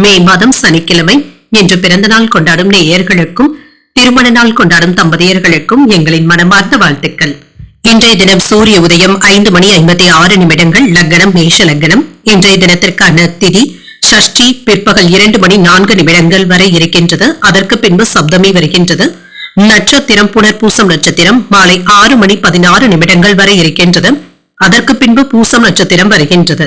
மே மாதம் சனிக்கிழமை இன்று பிறந்த நாள் கொண்டாடும் நேயர்களுக்கும் திருமண நாள் கொண்டாடும் தம்பதியர்களுக்கும் எங்களின் மனமார்ந்த வாழ்த்துக்கள். இன்றைய தினம் சூரிய உதயம் ஐந்து மணி ஐம்பத்தி ஆறு நிமிடங்கள் லக்னம் மேஷ லக்னம். இன்றைய தினத்திற்கான திதி ஷஷ்டி பிற்பகல் இரண்டு மணி நான்கு நிமிடங்கள் வரை இருக்கின்றது. அதற்கு பின்பு சப்தமி வருகின்றது. நட்சத்திரம் புனர்பூசம் நட்சத்திரம் மாலை ஆறு மணி பதினாறு நிமிடங்கள் வரை இருக்கின்றது. அதற்கு பின்பு பூசம் நட்சத்திரம் வருகின்றது.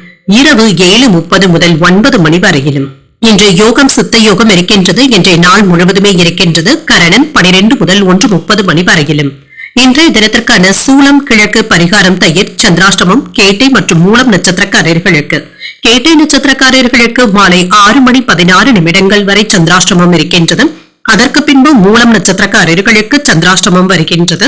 இரவு ஏழு முப்பது முதல் ஒன்பது மணி வரையிலும். இன்று யோகம் சித்த யோகம் இருக்கின்றது. இன்றைய நாள் முழுவதுமே இருக்கின்றது. கரணன் பனிரெண்டு முதல் ஒன்று முப்பது மணி வரையிலும். இன்றைய தினத்திற்கான சூலம் கிழக்கு பரிகாரம் தயிர் சந்திராஷ்டமம் கேட்டை மற்றும் மூலம் நட்சத்திரக்காரர்களுக்கு. கேட்டை நட்சத்திரக்காரர்களுக்கு மாலை ஆறு மணி பதினாறு நிமிடங்கள் வரை சந்திராஷ்டமம் இருக்கின்றது. அதற்கு பின்பு மூலம் நட்சத்திரக்காரர்களுக்கு சந்திராஷ்டமம் வருகின்றது.